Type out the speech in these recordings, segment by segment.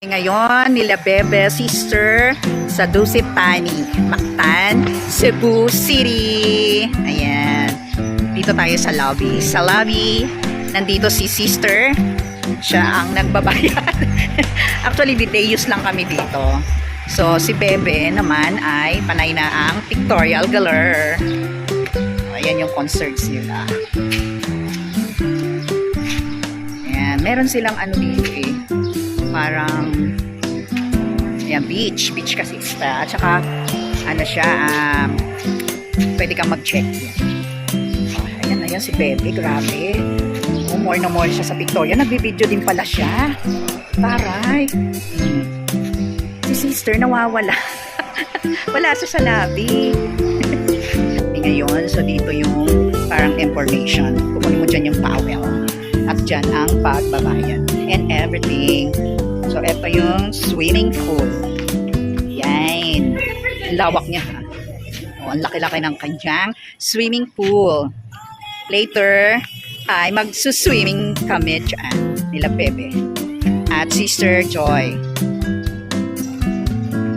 Ngayon, nila Bebe Sister sa Dusit Pani, Mactan, Cebu City. Ayan. Dito tayo sa lobby. Sa lobby, nandito si Sister. Siya ang nagbabayad. Actually, details lang kami dito. So, si Bebe naman ay panay na ang pictorial galer. Ayan yung concerts nila. Ayan. Meron silang ano dito eh parang ayan, beach. Beach kasi ista. At saka, ano siya, um, pwede kang mag-check. Oh, ayan, ayan si Bebe. Grabe. More na more siya sa Victoria. Nagbibideo din pala siya. Taray. Hmm. Si sister nawawala. Wala siya sa. Eh, ngayon, so dito yung parang information. Kukunin mo dyan yung towel. At dyan ang pagbabayan. And everything. So, ito yung swimming pool. Yan. Ang lawak niya. O, ang laki-laki ng kanyang swimming pool. Later, ay magsuswimming kami dyan. Nila Bebe. At Sister Joy.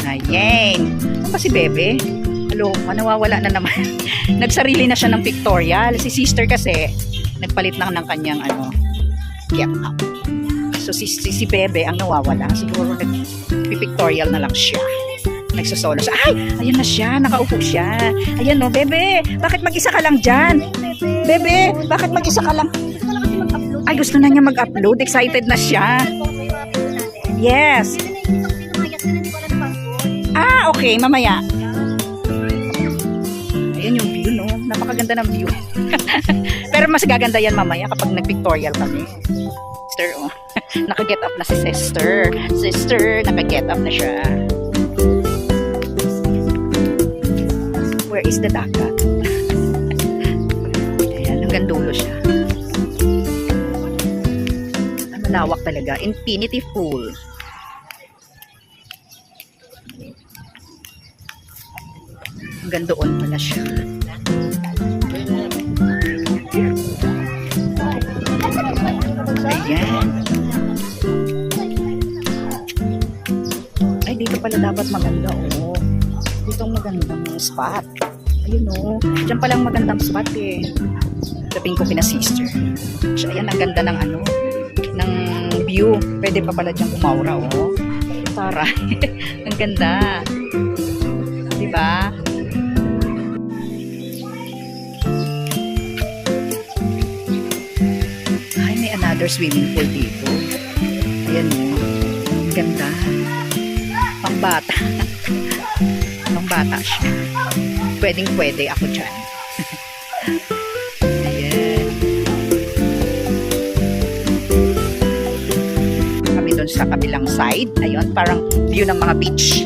Ayan. Ano ba si Bebe? Hello, nawawala na naman. Nagsarili na siya ng pictorial. Si Sister kasi, nagpalit na ng kanyang ano, get up. So si, si, si Bebe ang nawawala. Siguro nag-pictorial na lang siya. Nagsosolo siya. Ay! Ayan na siya. Nakaupo siya. Ayan no, Bebe. Bakit mag-isa ka lang dyan? Bebe, bakit mag-isa ka lang? Ay, gusto na niya mag-upload. Excited na siya. Yes. Ah, okay. Mamaya. Ayan yung view, no? Napakaganda ng view. Pero mas gaganda yan mamaya kapag nag-pictorial kami. Sister, oh. Naka-get up na si sister. Sister, naka-get up na siya. Where is the dagat? Ayan, hanggang dulo siya. Malawak talaga. Infinity pool. Hanggang doon pala siya. Pala dapat maganda, oh. Dito ang magandang spot. Ayun, oh. Diyan palang magandang spot, eh. Sabihin ko kina sister. So, ayan, ang ganda ng ano, ng view. Pwede pa pala dyan kumaura, oh. Tara. ang ganda. Diba? Ay, may another swimming pool dito. Ayan o. Ang ganda. Pangbata. Pangbata siya. Pwedeng pwede ako dyan. Ayan. Kami doon sa kabilang side. Ayun, parang view ng mga beach.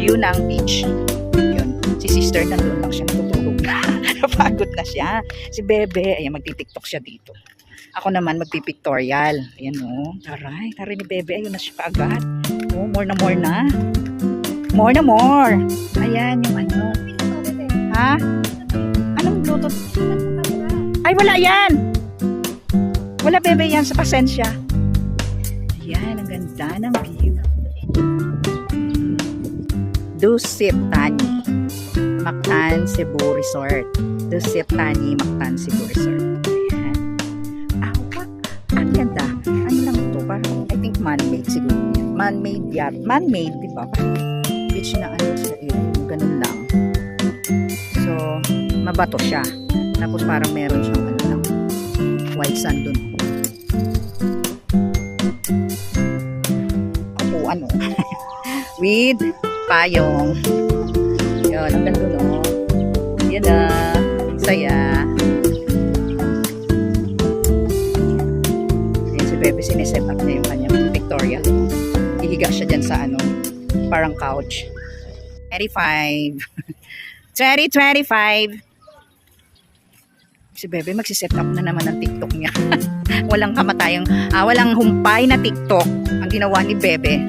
View ng beach. Yun. Si sister nandun lang siya. Natutulog na. Napagod na siya. Si Bebe, ayan, magtitiktok siya dito. Ako naman magpipictorial. Ayan o. Taray. Taray ni Bebe. Ayun na siya kaagad. Oh, more na more na. More na more. Ayan yung ano. Ha? Anong Bluetooth? Ay, wala yan. Wala Bebe yan sa pasensya. Ayan, ang ganda ng view. Dusip Tani. Mactan Cebu Resort. Dusip Tani, Mactan Cebu Resort. Ayan. Ah? Ang ganda. Ano lang ito? Parang, I think man-made siguro. Man-made yan. Man-made, di ba? Beach na ano sa iyo. Ganun lang. So, mabato siya. Tapos parang meron siyang ano lang. White sand dun. Upuan, oh. With payong. Yun, ang ganda, no? Yan na. Saya. Ayan si Bebe, sineset up niya yung pictorial. Ihiga siya dyan sa ano, parang couch. 25. 2025. Si Bebe magsiset up na naman ng TikTok niya. walang kamatayang, ah, walang humpay na TikTok ang ginawa ni Bebe.